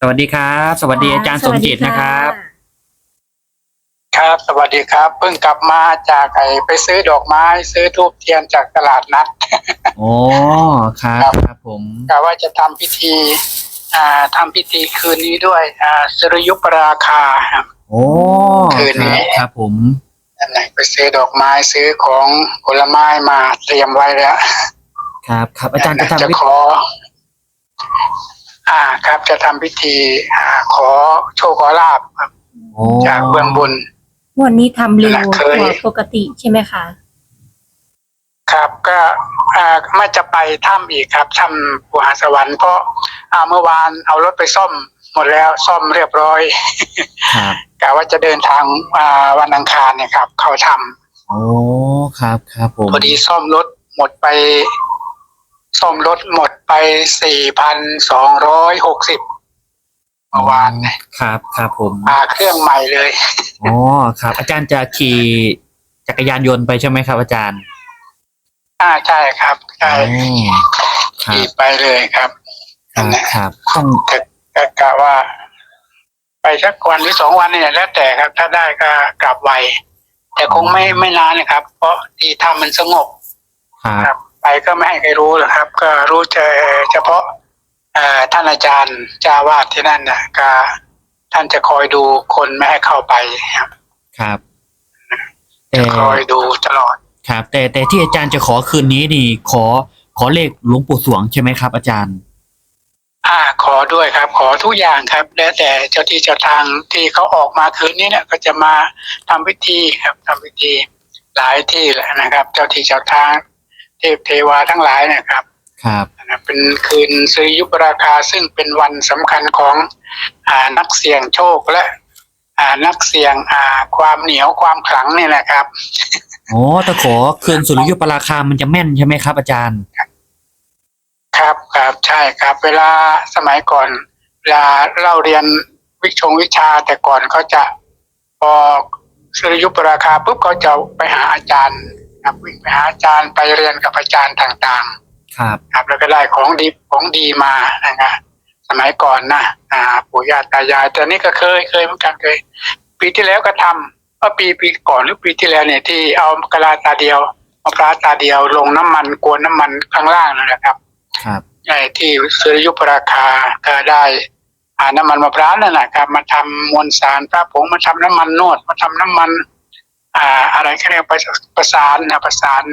สวัสดีครับ สวัสดีอาจารย์สมจิตนะครับ ครับ สวัสดีครับ เพิ่งกลับมาจากไอไปซื้อดอกไม้ ซื้อทูบเทียนจากตลาดนัด โอ้ครับครับครับผมกะว่าจะทำพิธี อ่าทำพิธีคืนนี้ด้วย อ่าสุริยุปราคาครับโอ้คืนนี้ครับครับผมนั่นแหละไปซื้อดอกไม้ซื้อของผลไม้มาเตรียมไว้แล้ว ครับ ครับอาจารย์จะทำจะพิขอ อ่าครับ จะทำพิธีอ่าขอโชคขอลาบครับโอ้จากเบื้องบนงวดนี้ทำเร็วเคกยว่าปกติใช่ไหมคะครับก็อ่าไม่จะไปถ้ำอีกครับถ้ำปูหาสวรรค์เพราะอ่าเมื่อวานเอารถไปซ่อมหมดแล้วซ่อมเรียบร้อยครับกะว่าจะเดินทางอ่าวันอังคารเนี่ยครับ เข้าถ้โอ้ครับครับผมำพอดีซ่อมรถหมดไป ซ่อมรถหมดไปสี่พันสองร้อยหกสิบเมื่อวานเนี่ยครับครับผมพาเครื่องใหม่เลยอ๋อครับ อาจารย์จะขี่จักรยานยนต์ไปใช่ไหมครับ อาจารย์ อ่าใช่ครับใช่โอ้ครัขี่บไปเลยครับครับครับต้องแต่ก็กะว่า ไปสักวันหรือสองวันเนี่ยแล้วแต่ครับ ถ้าได้ก็กลับไวแต่คงไม่ไม่นานนะครับ เพราะที่ทำมันสงบครับครับ ไปก็ไม่ให้ใครรู้หรอกครับ ก็รู้เจอเฉพาะเอ่อท่านอาจารย์จาวาดที่นั่นนะก็ท่านจะคอยดูคนไม่ให้เข้าไปครับ ครับแต่คอยดูตลอด ครับ แต่แต่ที่อาจารย์จะขอคืนนี้นี่ขอขอเลขหลวงปู่สวงใช่ไหมครับ อาจารย์ อ่า ขอด้วยครับ ขอทุกอย่างครับ แล้วแต่เจ้าที่เจ้าทางที่เขาออกมาคืนนี้เนี่ย ก็จะมาทำพิธีครับทำพิธีหลายที่แหละนะครับ เจ้าที่เจ้าทาง เทพเทวาทั้งหลายนะครับ ครับนะเป็นคืนสุริยุปราคาซึ่งเป็นวันสำคัญของอ่านักเสี่ยงโชคและอ่านักเสี่ยงอ่าความเหนียวความขลังเนี่ยนะครับ โอ้แต่ขอคืนสุริยุปราคามันจะแม่นใช่ไหมครับ อาจารย์ ครับครับใช่ครับ เวลาสมัยก่อนเวลาเล่าเรียนวิชงวิชาแต่ก่อนเขาจะพอสุริยุปราคาปุ๊บเขาจะไปหาอาจารย์ ครับวิ่งไปหาอาจารย์ไปเรียนกับอาจารย์ต่างครับ ๆ ครับ แล้วก็ได้ของดีของดีมานะครับสมัยก่อนนะอ่าปู่ย่าตายายแต่นี่ก็เคยเคยเหมือนกันเคย ปีที่แล้วก็ทำว่าปีปีก่อนหรือปีที่แล้วเนี่ยที่เอากะลาตาเดียวมะพร้าวตาเดียวลงน้ำมันกวนน้ำมันข้างล่างนั่นแหละครับ ครับไอ้ที่สุริยุปราคาก็ได้อ่าน้ำมันมะพร้าวนั่นแหละครับ มาทำมวลสารพระผงมาทำน้ำมันนวดมาทำน้ำมัน อ่าอะไรเขาเรียกประประสานนะประสาน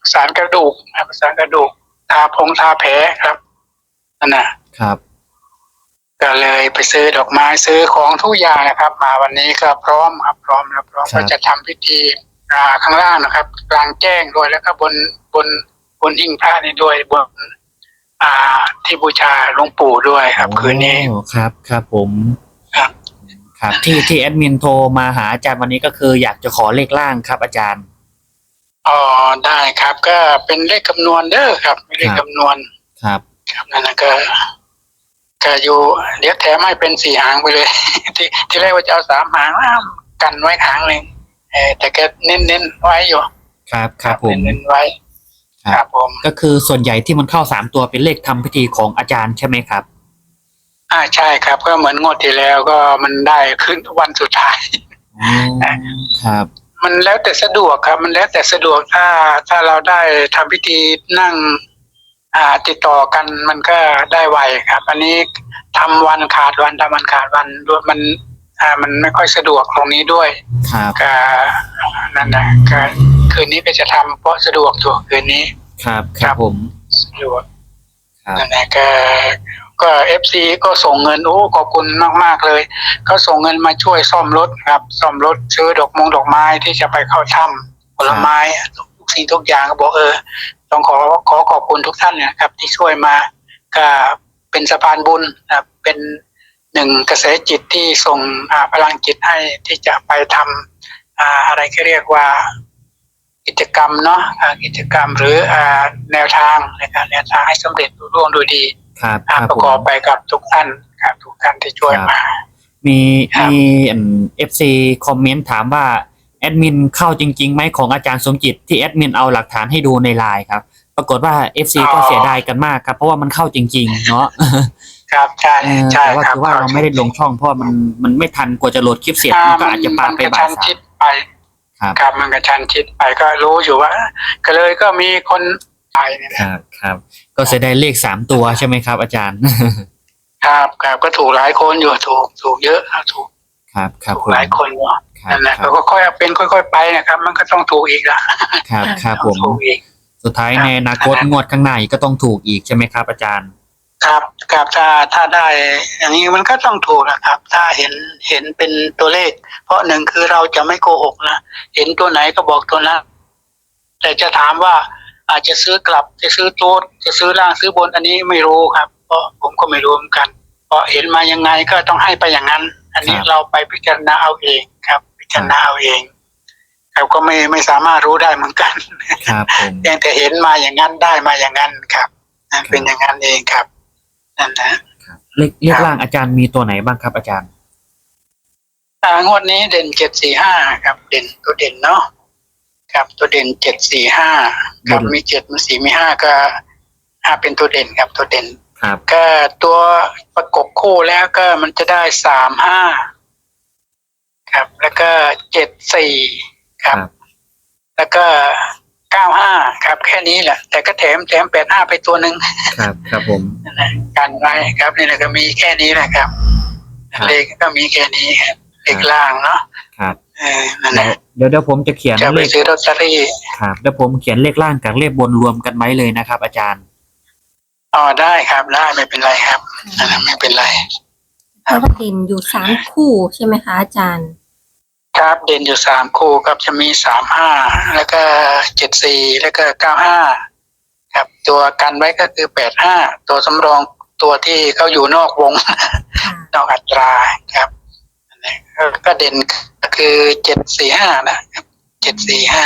ประสานกระดูกนะประสานกระดูกทาพงทาแผลครับนั่นนะครับ ก็เลยไปซื้อดอกไม้ซื้อของทุกอย่างนะครับ มาวันนี้ก็พร้อมครับพร้อมแล้วพร้อมครับก็จะทำพิธีอ่าข้างล่างนะครับ กลางแจ้งด้วยแล้วก็บนบนบนหิ้งพระนี่ด้วยบนอ่าที่บูชาหลวงปู่ด้วยครับ คืนนี้โอ้ครับครับผม ครับครับที่ที่แอดมินโทรมาหาอาจารย์วันนี้ก็คืออยากจะขอเลขล่างครับ อาจารย์อ๋อได้ครับ ก็เป็นเลขคำนวณเด้อครับเป็นเลขครับคำนวณครับครับนั่นนะก็ก็อยู่เดี๋ยวแถมให้เป็นสี่หางไปเลย ที่ที่แรกว่าจะเอาสามหางอ้าวกันไว้หางหนึ่งเออแต่ก็เน้นเน้นๆไว้อยู่ ครับครับผมเน้นๆไว้ครับครับผมก็คือส่วนใหญ่ที่มันเข้าสามตัวเป็นเลขทำพิธีของอาจารย์ใช่ไหมครับ อ่าใช่ครับ ก็เหมือนงวดที่แล้วก็มันได้ขึ้นวันสุดท้ายอ๋อครับ มันแล้วแต่สะดวกครับ มันแล้วแต่สะดวกถ้าถ้าเราได้ทำพิธีนั่ง อ่าติดต่อกันมันก็ได้ไวครับ อันนี้ทำวันขาดวันทำวันขาดวันด้วยมัน อ่ามันไม่ค่อยสะดวกตรงนี้ด้วยครับ ก็นั่นนะก็คืนนี้ก็จะทำเพราะสะดวกตัวคืนนี้ ครับครับผม สะดวกครับ นั่นนะก็ ก็เอฟซีก็ส่งเงินโอ้ขอบคุณมาก ๆ เลย เขาส่งเงินมาช่วยซ่อมรถครับ ซ่อมรถซื้อดอกมงดอกไม้ที่จะไปเข้าถ้ำผลไม้ทุกสิ่งทุกอย่างก็บอกเออต้องขอขอขอบคุณทุกท่านนะครับ ที่ช่วยมาก็เป็นสะพานบุญนะครับเป็นหนึ่งกระแสจิตที่ส่งพลังจิตให้ที่จะไปทำออะไรก็เรียกว่ากิจกรรมเนาะกิจกรรมหรืออแนวทางในการแนวทางให้สำเร็จรุ่ร่วงโดยดี ครับคอ่ารับประผกอบมไปกับทุกท่านครับทุกท่านที่ช่วยครับมา มีครับมีเอฟซีคอมเมนต์ถามว่าแอดมินเข้าจริงๆไหมของอาจารย์สมจิตที่แอดมินเอาหลักฐานให้ดูในไลน์ครับ ปรากฏว่าเอฟซีก็เสียดายกันมากครับ เพราะว่ามันเข้าจริง ๆ เนาะครับใช่เออใช่แต่ว่าครับคือว่าเราไม่ได้ลงช่องเพราะมันมันไม่ทันกว่าจะโหลดคลิปเสร็จอ่ามันก็อาจจะปามันไปกระบ่าชัยนสาชิมดไปครับครับมันกระชันชิดไปก็รู้อยู่ว่า ก็เลยก็มีคนไปเนี่ยคนะรับครับ ก็จะได้เลขสามตัวใช่ไหมครับ อาจารย์ ครับครับก็ถูกหลายคนอยู่ถูกถูกเยอะครับถูกครับครับถูกผมหลายคนอยู่ครับนั่นแหละครับก็ค่อยๆเป็นค่อย ๆ ไปนะครับ มันก็ต้องถูกอีกละครับครับผมถูกอีกสุดท้ายครับในอนาคตงวดข้างหน้าอีกก็ต้องถูกอีกใช่ไหมครับ อาจารย์ ครับครับถ้าถ้าได้ อย่างนี้มันก็ต้องถูกนะครับ ถ้าเห็นเห็นเป็นตัวเลข เพราะหนึ่งคือเราจะไม่โกหกนะเห็นตัวไหนก็บอกตัวนั้นแต่จะถามว่า อาจจะซื้อกลับจะซื้อโต๊ดจะซื้อล่างซื้อบนอันนี้ไม่รู้ครับ เพราะผมก็ไม่รู้เหมือนกันเพราะเห็นมายังไงก็ต้องให้ไปอย่างนั้น อันนี้ครับเราไปพิจารณาเอาเองครับ พิจารณาเอาเองครับก็ไม่ไม่สามารถรู้ได้เหมือนกันครับผมเพียงแต่เห็นมาอย่างนั้นได้มาอย่างนั้นครับนั่นเป็นอย่างนั้นเองครับนั่นนะครับเลขเลขล่างอาจารย์มีตัวไหนบ้างครับอาจารย์อ่างวดนี้เด่นเจ็ดสี่ห้าครับ เด่นตัวเด่นเนาะ ครับตัวเด่นเจ็ดสี่ห้าครับเด่นมีเจ็ดมีสี่มีห้าก็ห้าเป็นตัวเด่นครับตัวเด่นครับ ก็ตัวประกบคู่แล้วก็มันจะได้สามห้าครับ แล้วก็เจ็ดสี่ครับ แล้วก็เก้าห้าครับ แค่นี้แหละ แต่ก็แถมแถมแปดห้าไปตัวหนึ่งครับ ครับผมนั่นแหละกันไว้ครับนี่แหละก็มีแค่นี้แหละครับครับเลขก็มีแค่นี้ครับเลขล่างเนาะครับ เออนั่นแหละเดี๋ยวเดี๋ยวผมจะเขียนจะไปเลขซื้อลอตเตอรี่ครับเดี๋ยวผมเขียนเลขล่างกับเลขบนรวมกันไว้เลยนะครับ อาจารย์อ๋อได้ครับได้ไม่เป็นไรครับนั่นแหละไม่เป็นไร เพราะว่าเด่นอยู่สามคู่ใช่ไหมคะอาจารย์ ครับเด่นอยู่สามคู่ครับจะมีสามห้าแล้วก็เจ็ดสี่แล้วก็เก้าห้าครับ ตัวกันไว้ก็คือแปดห้าตัวสำรองตัวที่เขาอยู่นอกวง ค่ะ นอกอัตราครับนั่นแหละ ก็เด่นก็คือเจ็ดสี่ห้านะครับเจ็ดสี่ห้า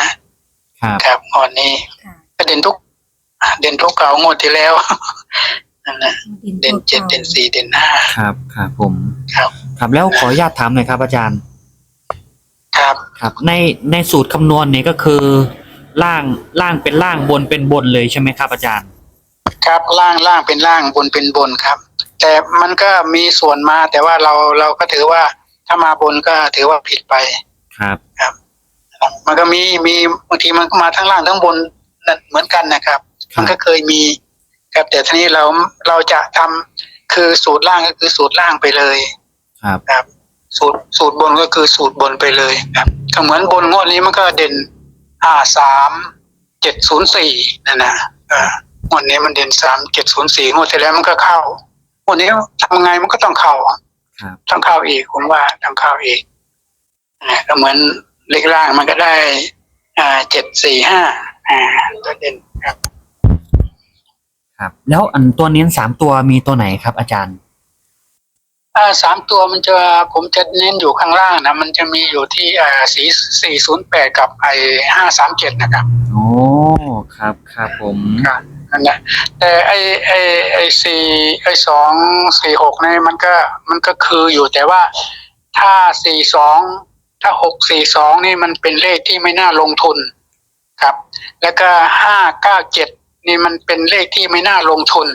ครับครับงวดนี้ค่ะก็เด่นทุกเด่นทุกเก่างวดที่แล้วนั่นนะเด่นตัวเจ็ดก่าเด่นสี่เด่นห้าครับครับผมครับ ครับแล้วขออนุญาตถามหน่อยครับ อาจารย์ ครับครับในในสูตรคำนวณเนี่ยก็คือล่างล่างเป็นล่างบนเป็นบนเลยใช่ไหมครับ อาจารย์ ครับล่างล่างเป็นล่างบนเป็นบนครับ แต่มันก็มีส่วนมาแต่ว่าเราเราก็ถือว่า ถ้ามาบนก็ถือว่าผิดไปครับ มันก็มีมีบางทีมันก็มาทั้งล่างทั้งบนนั่นเหมือนกันนะครับครับมันก็เคยมีครับแต่ทีนี้เราเราจะทำคือสูตรล่างก็คือสูตรล่างไปเลย ครับครับ สูตรสูตรบนก็คือสูตรบนไปเลยครับก็เหมือนบนงวดนี้มันก็เด่นอ่าสามเจ็ดศูนย์สี่นั่นนะเอองวดนี้มันเด่นสามเจ็ดศูนย์สี่งวดที่แล้วมันก็เข้างวดนี้ทำไงมันก็ต้องเข้าครับ ต้องเข้าอีกผมว่าต้องเข้าอีกนะก็เหมือนเลขล่างมันก็ได้ อ่าเจ็ดสี่ห้าอ่าตัวเด่นครับ ครับ แล้วอันตัวเน้นสามตัวมีตัวไหนครับ อาจารย์อ่าสามตัวมันจะผมจะเน้นอยู่ข้างล่างนะมันจะมีอยู่ที่อ่าสี่สี่ศูนย์แปดกับไอห้าสามเจ็ดนะครับโอ้ครับครับผมครับ นั่นแหละแต่ไอไอไอสี่ไอสองสี่หกเนี่ยมันก็มันก็คืออยู่แต่ว่าถ้าสี่สองถ้าหกสี่สองนี่มันเป็นเลขที่ไม่น่าลงทุนครับ แล้วก็ห้าเก้าเจ็ดนี่มันเป็นเลขที่ไม่น่าลงทุน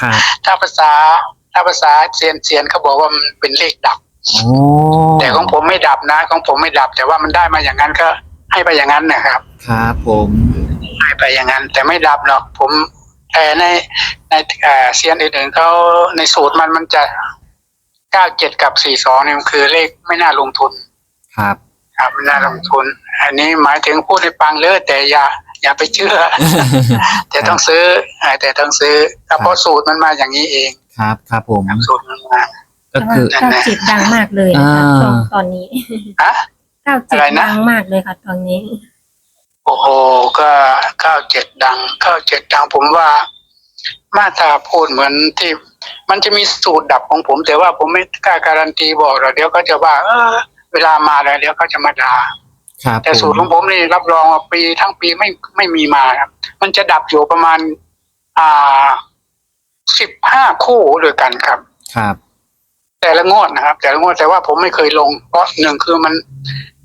ครับถ้าภาษาถ้าภาษาเซียนเซียนเขาบอกว่ามันเป็นเลขดับโอ้แต่ของผมไม่ดับนะ ของผมไม่ดับ แต่ว่ามันได้มาอย่างนั้นก็ให้ไปอย่างนั้นนะครับ ครับผม ให้ไปอย่างนั้น แต่ไม่ดับหรอกผมแต่ในในเอ่อเซียนอื่นๆเขาในสูตรมันมันจะเก้าเจ็ดกับสี่สองนี่มันคือเลขไม่น่าลงทุน ครับ ครับไม่น่าลงทุน อันนี้หมายถึงพูดให้ฟังเลยแต่อย่า อย่าไปเชื่อ แต่ต้องซื้อเอ่อแต่ต้องซื้อครับเพราะสูตรมันมาอย่างนี้เอง ครับครับผมครับสูตรมันมาก็แต่ว่าคือเก้าเจ็ดดังมากเลยนะคะอ่าตอนตอนนี้ฮะเก้าเจ็ดอะไรนะดังมากเลยค่ะตอนนี้ โอ้โห ก็เก้าเจ็ดดังเก้าเจ็ดดังผมว่า มาตราพูดเหมือนที่ มันจะมีสูตรดับของผม แต่ว่าผมไม่กล้าการันตีบอกหรอกเดี๋ยวเขาจะว่า เออ เวลามาแล้วเดี๋ยวเขาจะมาด่าครับแต่สูตรผขมองผมนี่รับรองว่าปีทั้งปีไม่ไม่มีมาครับ มันจะดับอยู่ประมาณ อ่าสิบห้าคู่ด้วยกันครับ ครับ แต่ละงวดนะครับ แต่ละงวดแต่ว่าผมไม่เคยลงเพราะหนึ่งคือมัน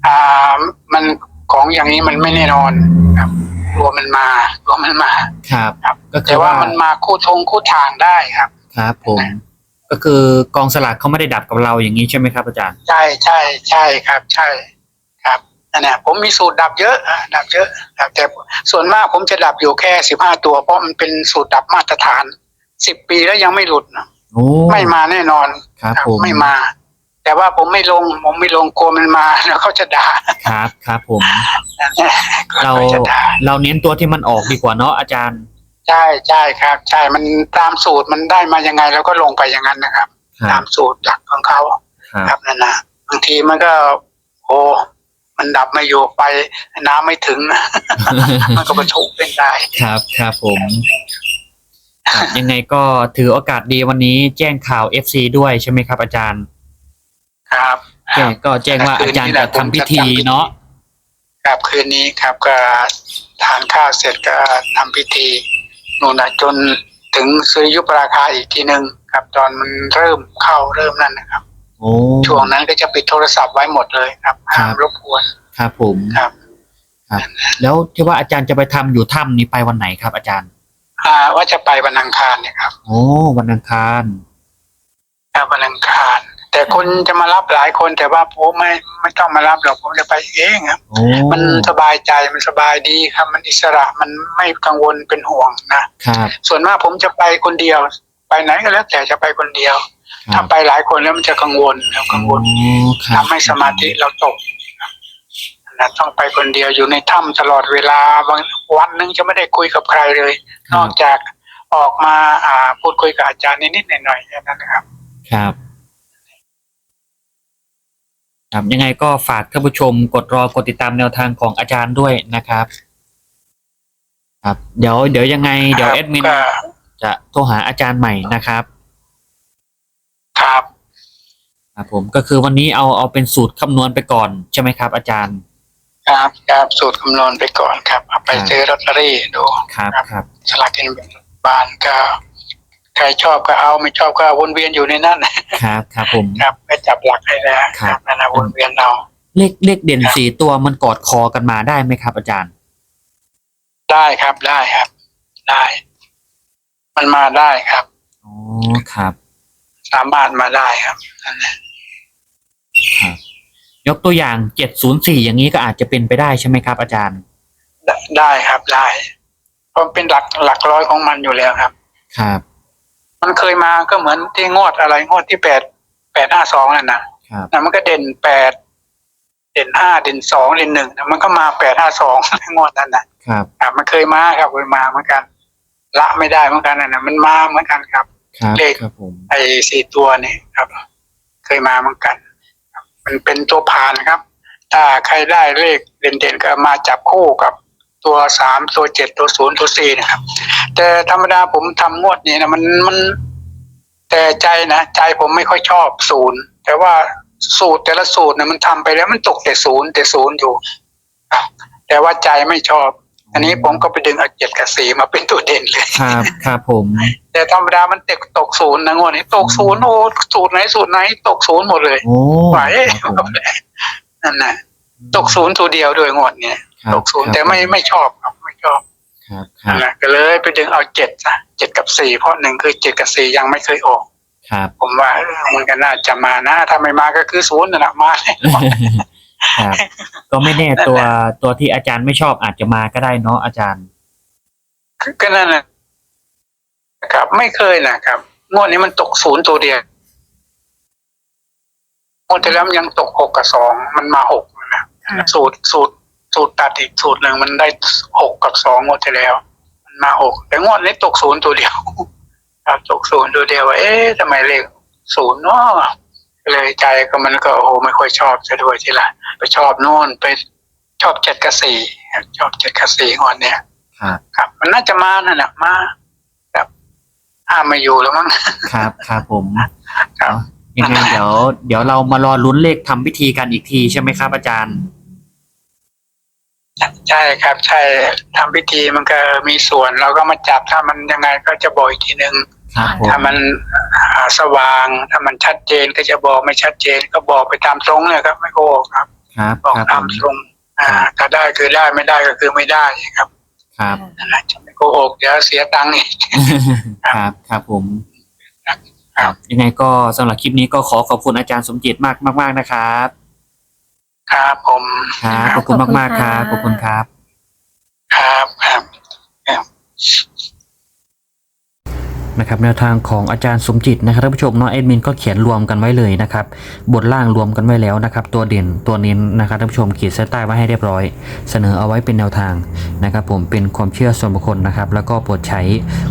อ่ามัน ของอย่างนี้มันไม่แน่นอนครับรวมมันมารวมมันมาครับ ครับ ก็คืแต่อว่าว่ามันมาคู่ทงคู่ทางได้ครับ ครับผม ก็คือกองสลากเขาไม่ได้ดับกับเราอย่างนี้ใช่ไหมครับอาจารย์ ใช่ใช่ใช่ครับ ใช่ครับนั่นแหละผมมีสูตรดับเยอะอะดับเยอะครับแต่ส่วนมากผมจะดับอยู่แค่สิบห้าตัว เพราะมันเป็นสูตรดับมาตรฐานสิบปีแล้วยังไม่หลุดนะโอ้ไม่มาแน่นอนครับครับผม ไม่มา แต่ว่าผมไม่ลง ผมไม่ลงกลัวมันมาแล้วเขาจะด่าครับครับผม เราเขาจะด่าเราเน้นตัวที่มันออกดีกว่าเนาะอาจารย์ ใช่ใช่ครับ ใช่มันตามสูตรมันได้มายังไงเราก็ลงไปอย่างนั้นนะครับ ครัตาบมสูตรหลักของเขาครับ ครับนั่นนะบางทีมันก็โอ้มันดับไม่อยู่ไปน้ำไม่ถึง มันก็ประทุเป็นได้ ครับครับผมครับยังไงก็ถือโอกาสดีวันนี้แจ้งข่าว FC ด้วยใช่ไหมครับอาจารย์ ครับแจ้งก็แจ้งว่าอาจารย์จะทำพิธีเนาะครับคืนนี้ครับก็ทานข้าวเสร็จก็ทำพิธีนู่นนะจนถึงซื้อยุปราคาอีกทีหนึ่งครับ ตอนมันเริ่มเข้าเริ่มนั่นนะครับ โอ้ ช่วงนั้นก็จะปิดโทรศัพท์ไว้หมดเลยครับห้ามรบกวนครับผมครับครับ แล้วที่ว่าอาจารย์จะไปทำอยู่ถ้ำนี้ไปวันไหนครับอาจารย์ อ่าว่าจะไปวันอังคารเนี่ยครับโอ้ วันอังคาร ครับวันอังคาร แต่คนจะมารับหลายคนแต่ว่าผมไม่ไม่ต้องมารับหรอกผมจะไปเองครับ โอ้มันสบายใจมันสบายดีครับ มันอิสระมันไม่กังวลเป็นห่วงนะครับส่วนมากผมจะไปคนเดียว ไปไหนก็แล้วแต่จะไปคนเดียว ครัถ้าบไปหลายคนแล้วมันจะกังวลครับกังวลโอ้ครับทำให้สมาธิเราตกครับนะต้องไปคนเดียวอยู่ในถ้ำตลอดเวลาบางวันหนึงจะไม่ได้คุยกับใครเลย คนรัอบกจากออกมาอ่าพูดคุยกับอาจารย์นิดๆหน่อยๆแค่นั้นนะครับ ครับ ครับยังไงก็ฝากท่านผู้ชมกดรอกดติดตามแนวทางของอาจารย์ด้วยนะครับ ครับ เดี๋ยวเดี๋ยวยังไง เดี๋ยวครับแอดมินก็จะโทรหาอาจารย์ใหม่นะครับ ครับครับผมก็คือวันนี้เอาเอาเป็นสูตรคำนวณไปก่อนใช่ไหมครับ อาจารย์ ครับครับสูตรคำนวณไปก่อนครับเอาไปครับซื้อลอตเตอรี่ดูครับครับ สลากกินแบ่งรัฐบาลก็ ใครชอบก็เอาไม่ชอบก็วนเวียนอยู่ในนั้นครับครับผมครับก็จับหลักให้แล้วครับนั่นนะวนเวียนเอาเลขเลขเด่นสี่ตัวมันกอดคอกันมาได้ไหมครับ อาจารย์ ได้ครับได้ครับ ได้ มันมาได้ครับอ๋อครับ สามารถมาได้ครับนั่นแหละครับยกตัวอย่างเจ็ดศูนย์สี่อย่างนี้ก็อาจจะเป็นไปได้ใช่ไหมครับ อาจารย์ ได้ได้ครับได้เพราะเป็นหลักหลักร้อยของมันอยู่แล้วครับ ครับ มันเคยมาก็เหมือนที่งวดอะไรงวดที่แปดแปดห้าสองนั่นนะครับนะมันก็เด่นแปดเด่นห้าเด่นสองเด่นหนึ่งนะมันก็มาแปดห้าสองงวดนั้นนะครับครับมันเคยมาครับเคยมาเหมือนกัน ละไม่ได้เหมือนกันนะนะมันมาเหมือนกันครับครับเลขครับผมไอ้สี่ตัวนี่ครับ เคยมาเหมือนกันครับมันเป็นตัวผ่านครับ ถ้าใครได้เลขเด่นๆก็มาจับคู่กับ ตัวสามตัวเจ็ดตัวศูนย์ตัวสี่นะครับ แต่ธรรมดาผมทำงวดนี้นะมันมันแต่ใจนะใจผมไม่ค่อยชอบศูนย์แต่ว่าสูตรแต่ละสูตรนะมันทำไปแล้วมันตกแต่ศูนย์แต่ศูนย์อยู่ครับแต่ว่าใจไม่ชอบ อันนี้ผมก็ไปดึงเอาเจ็ดกับสี่มาเป็นตัวเด่นเลยครับครับผม แต่ธรรมดามันตกตกศูนย์นะงวดนี้ตกศูนย์โอ้สูตรไหนสูตรไหน ตกศูนย์หมดเลยโอ้ไหวครับผมนั่นนะตกศูนย์ตัวเดียวด้วยงวดเนี้ยครับตกศูนย์แต่ไม่ไม่ชอบครับไม่ชอบ ครับครันั่บนแหละก็เลยไปดึงเอาเจ็ดซะเจ็ดกับสี่เพราะหนึ่งคือเจ็ดกับสี่ยังไม่เคยออก ครับ ผมว่าเออมันก็น่าจะมานะถ้าไม่มาก็คือศูนย์นั่นแหละมาเลย ครับ ก็ไม่แน่ตัวตัวที่อาจารย์ไม่ชอบอาจจะมาก็ได้เนาะอาจารย์ คือก็นั่นนะครับ ไม่เคยนะครับงวดนี้มันตกศูนย์ตัวเดียวงวดที่แล้วมันยังตกหกกับสองมันมาหกนะสูตรสูตร สูตรตัดอีกสูตรหนึ่งมันได้หกกับสองงวดที่แล้ว มันมาหกแต่งวดนี้ตกศูนย์ตัวเดียว ครับตกศูนย์ตัวเดียวว่าเอ๊ะทำไมเลขศูนย์เนาะเลยใจก็มันก็โอ้โหไม่ค่อยชอบจะด้วยทีละไปชอบโน่นไปชอบเจ็ดกับสี่ครับชอบเจ็ดกับสี่งวดเนี้ยครับครับมันน่าจะมานั่นแหละมาครับห้ามไมาอยู่แล้วมั้งครับครับผมครับยังไงเดี๋ยว เดี๋ยวเรามารอลุ้นเลขทำพิธีกันอีกทีใช่ไหมครับอาจารย์ ใช่ครับ ใช่ทำพิธีมันก็มีส่วน เราก็มาจับถ้ามันยังไงก็จะบอกอีกทีหนึ่งครับผมถ้ามันอ่าสว่างถ้ามันชัดเจนก็จะบอกไม่ชัดเจน ก็บอกไปตามตรงเลยครับ ไม่โกหกครับ ครับบอกครับผตามมตรง อ่า ถ้าได้คือได้ไม่ได้ก็คือไม่ได้ครับครับ นั่นแหละจะไม่โกหกเดี๋ยวเสียตังค์อีก ครับครับผมครับ ยังไงก็สำหรับคลิปนี้ก็ขอขอบคุณอาจารย์สมจิตมากมาก ๆ นะครับ ครับผมครับขอบคุณมากมากๆครับขอบคุณครับครับครับ นะครับแนวทางของอาจารย์สมจิตนะครับท่านผู้ชมเนาะแอดมินก็เขียนรวมกันไว้เลยนะครับบทล่างรวมกันไว้แล้วนะครับ ตัวเด่นตัวเน้นนะครับท่านผู้ชมขีดเส้นใต้ไว้ให้เรียบร้อย เสนอเอาไว้เป็นแนวทางนะครับ ผมเป็นความเชื่อส่วนบุคคลนะครับ แล้วก็โปรดใช้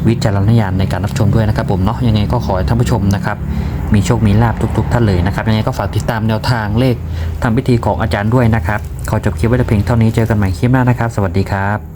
วิจารณญาณในการรับชมด้วยนะครับ ผมเนาะยังไงก็ขอให้ท่านผู้ชมนะครับ มีโชคมีลาบทุก ๆ ท่านเลยนะครับยังไงก็ฝากติดตามแนวทางเลขทำพิธีของอาจารย์ด้วยนะครับ ขอจบคลิปไว้แต่เพียงเท่านี้เจอกันใหม่คลิปหน้านะครับ สวัสดีครับ